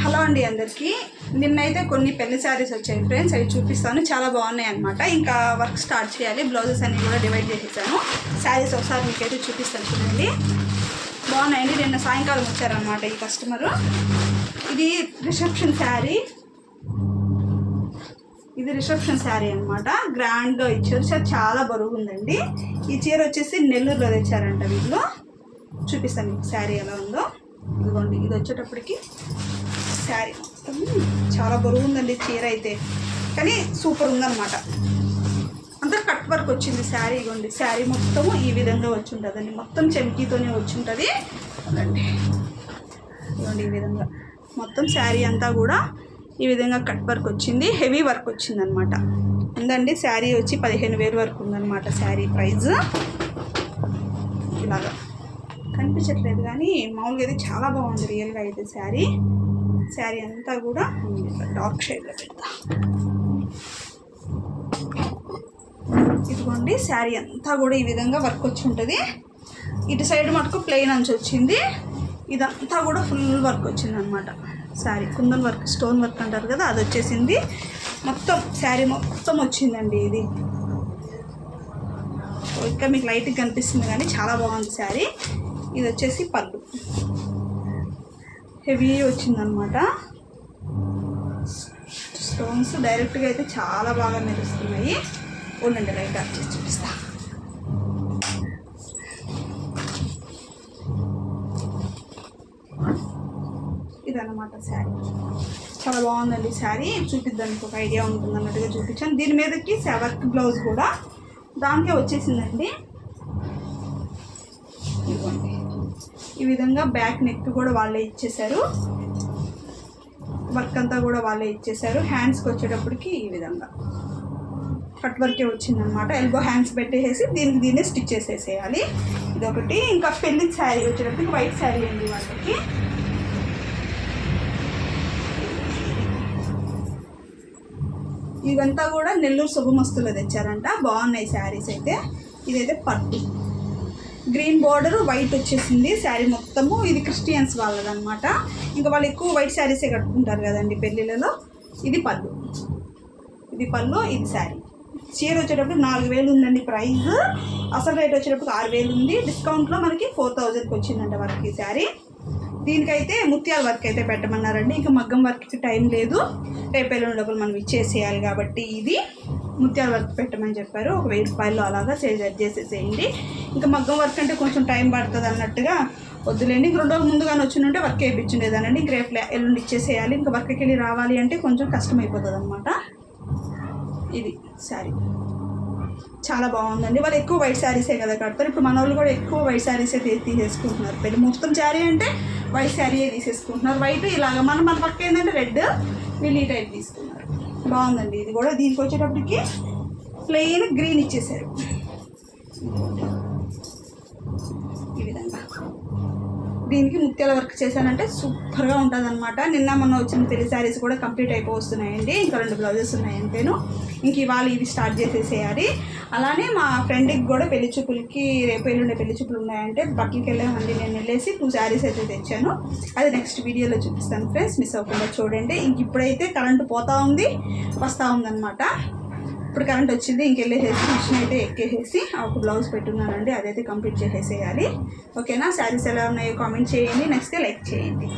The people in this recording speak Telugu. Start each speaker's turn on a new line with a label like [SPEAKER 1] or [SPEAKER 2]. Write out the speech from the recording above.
[SPEAKER 1] హలో అండి అందరికీ. నిన్నైతే కొన్ని పెళ్ళి శారీస్ వచ్చాయి ఫ్రెండ్స్ అవి చూపిస్తాను. చాలా బాగున్నాయి అనమాట ఇంకా వర్క్ స్టార్ట్ చేయాలి. బ్లౌజెస్ అన్ని కూడా డివైడ్ చేసేసాను. శారీస్ ఒకసారి మీకైతే చూపిస్తాను చూడండి. బాగున్నాయండి. నిన్న సాయంకాలం వచ్చారనమాట ఈ కస్టమరు. ఇది రిసెప్షన్ శారీ. ఇది రిసెప్షన్ శారీ అనమాట గ్రాండ్గా ఇచ్చారు చా- చాలా బరువు ఉందండి ఈ చీర వచ్చేసి నెల్లూరులో తెచ్చారంట వీళ్ళు. చూపిస్తాను మీకు శారీ ఎలా ఉందో. ఇదిగోండి ఇది వచ్చేటప్పటికి శారీ. మొత్తం చాలా బరువు ఉందండి చీర అయితే. కానీ సూపర్ ఉందన్నమాట. అంతా కట్ వర్క్ వచ్చింది శారీ ఇగోండి శారీ మొత్తం ఈ విధంగా వచ్చి ఉంటుందండి మొత్తం చెమ్కీతోనే వచ్చి ఉంటుంది అదండి. ఇదిగోండి ఈ విధంగా. మొత్తం శారీ అంతా కూడా ఈ విధంగా కట్ వర్క్ వచ్చింది. హెవీ వర్క్ వచ్చింది అనమాట ఉందండి శారీ వచ్చి పదిహేను వేలు వరకు ఉందన్నమాట శారీ ప్రైస్ ఇలాగా. కనిపించట్లేదు కానీ మామూలుగా అయితే చాలా బాగుంది రియల్గా అయితే శారీ. శారీ అంతా కూడా డార్క్ షేడ్లో పెడతా. ఇదిగోండి శారీ అంతా కూడా ఈ విధంగా వర్క్ వచ్చి ఉంటుంది. ఇటు సైడ్ మటుకు ప్లెయిన్ అంచు వచ్చింది. ఇదంతా కూడా ఫుల్ వర్క్ వచ్చింది అనమాట saree kundan work stone work అంటారు కదా అది వచ్చేసింది. మొత్తం శారీ మొత్తం వచ్చిందండి ఇది. ఇంకా మీకు లైట్గా కనిపిస్తుంది కానీ చాలా బాగుంది శారీ. ఇది వచ్చేసి పళ్ళు. హెవీ వచ్చిందనమాట. స్టోన్స్ డైరెక్ట్గా అయితే చాలా బాగా మెరుస్తున్నాయి. ఉండండి లైట్ ఆఫ్ చేసి చూపిస్తా. ఇదన్నమాట శారీ. చాలా బాగుందండి శారీ. చూపిద్దానికి ఒక ఐడియా ఉంటుంది అన్నట్టుగా చూపించాను. దీని మీదకి సెవర్క్ బ్లౌజ్ కూడా. దానికే వచ్చేసిందండి. ఇదిగోండి. ఈ విధంగా బ్యాక్ నెక్ కూడా వాళ్ళే ఇచ్చేసారు వర్క్ అంతా కూడా వాళ్ళే ఇచ్చేసారు హ్యాండ్స్కి వచ్చేటప్పటికి ఈ విధంగా. కట్ వర్కే వచ్చిందనమాట ఎల్బో హ్యాండ్స్ పెట్టేసి దీనికి దీన్ని స్టిచ్ చేసేసేయాలి. ఇదొకటి. ఇంకా పెళ్ళి శారీ వచ్చేటప్పటికి వైట్ శారీ అండి వాళ్ళకి. ఇవంతా కూడా నెల్లూరు శుభమస్తులో తెచ్చారంట. బాగున్నాయి శారీస్ అయితే. ఇదైతే పట్టు. గ్రీన్ బార్డర్ వైట్ వచ్చేసింది శారీ మొత్తము. ఇది క్రిస్టియన్స్ వాళ్ళదనమాట ఇంకా వాళ్ళు ఎక్కువ వైట్ శారీసే కట్టుకుంటారు కదండి పెళ్ళిళ్ళలో. ఇది పళ్ళు. ఇది పళ్ళు ఇది శారీ. చీర వచ్చేటప్పుడు నాలుగు వేలు ఉందండి ప్రైస్. అసలు రేట్ వచ్చేటప్పుడు ఆరు వేలు ఉంది. డిస్కౌంట్లో మనకి ఫోర్ థౌజండ్కి వచ్చిందంట వర్క్ ఈ శారీ. దీనికైతే ముత్యాల వర్క్ అయితే పెట్టమన్నారండి. ఇంకా మగ్గం వర్క్కి టైం లేదు. రేపు ఎల్లుండి లోపల మనం ఇచ్చేసేయాలి కాబట్టి ఇది. ముత్యాల వర్క్ పెట్టమని చెప్పారు. ఒక వెయ్యి రూపాయలు అలాగా సేజ్ చేసేసేయండి. ఇంకా మగ్గం వర్క్ అంటే కొంచెం టైం పడుతుంది అన్నట్టుగా వద్దులేండి. ఇంక రెండు రోజులు ముందుగానే వచ్చిందంటే వర్క్ వేయించుండేదానండి ఇంక రేపు ఎల్లుండి ఇచ్చేసేయాలి. ఇంకా వర్క్కి వెళ్ళి రావాలి అంటే కొంచెం కష్టం అయిపోతుంది అనమాట ఇది శారీ చాలా బాగుందండి. వాళ్ళు ఎక్కువ వైట్ శారీసే కదా కడతారు. ఇప్పుడు మన వాళ్ళు కూడా ఎక్కువ వైట్ శారీసే తీసేసుకుంటున్నారు. పెళ్ళి మొత్తం శారీ అంటే వైట్ శారీయే తీసేసుకుంటున్నారు. వైట్ ఇలాగ మన మన పక్క ఏంటంటే రెడ్ వీళ్ళు ఈ టైప్ తీసుకున్నారు. బాగుందండి. ఇది కూడా దీనికి వచ్చేటప్పటికి ప్లెయిన్ గ్రీన్ ఇచ్చేసారు. ఈ విధంగా. దీనికి ముత్యాల వర్క్ చేశానంటే సూపర్గా ఉంటుంది అనమాట నిన్న మొన్న వచ్చిన పెళ్ళి శారీస్ కూడా కంప్లీట్ అయిపోతున్నాయండి ఇంకా రెండు బ్లౌజెస్ ఉన్నాయి అంతేను. ఇంక ఇవాళ ఇవి స్టార్ట్ చేసేసేయాలి. అలానే మా ఫ్రెండ్కి కూడా పెళ్ళి చూపులకి రేపు ఎల్లుండే పెళ్ళి చూపులు ఉన్నాయంటే బట్టలకి వెళ్ళామండి. నేను వెళ్ళేసి టూ శారీస్ అయితే తెచ్చాను. అది నెక్స్ట్ వీడియోలో చూపిస్తాను ఫ్రెండ్స్. మిస్ అవ్వకుండా చూడండి. ఇంక ఇప్పుడైతే కరెంటు పోతా ఉంది వస్తూ ఉందన్నమాట. ఇప్పుడు కరెంట్ వచ్చింది ఇంకెళ్ళేసేసి మిషన్ అయితే ఎక్కేసేసి ఒక బ్లౌజ్ పెట్టున్నానండి అదైతే కంప్లీట్ చేసేసేయాలి. ఓకేనా శారీస్ ఎలా ఉన్నాయో కామెంట్ చేయండి నెక్స్ట్ లైక్ చేయండి.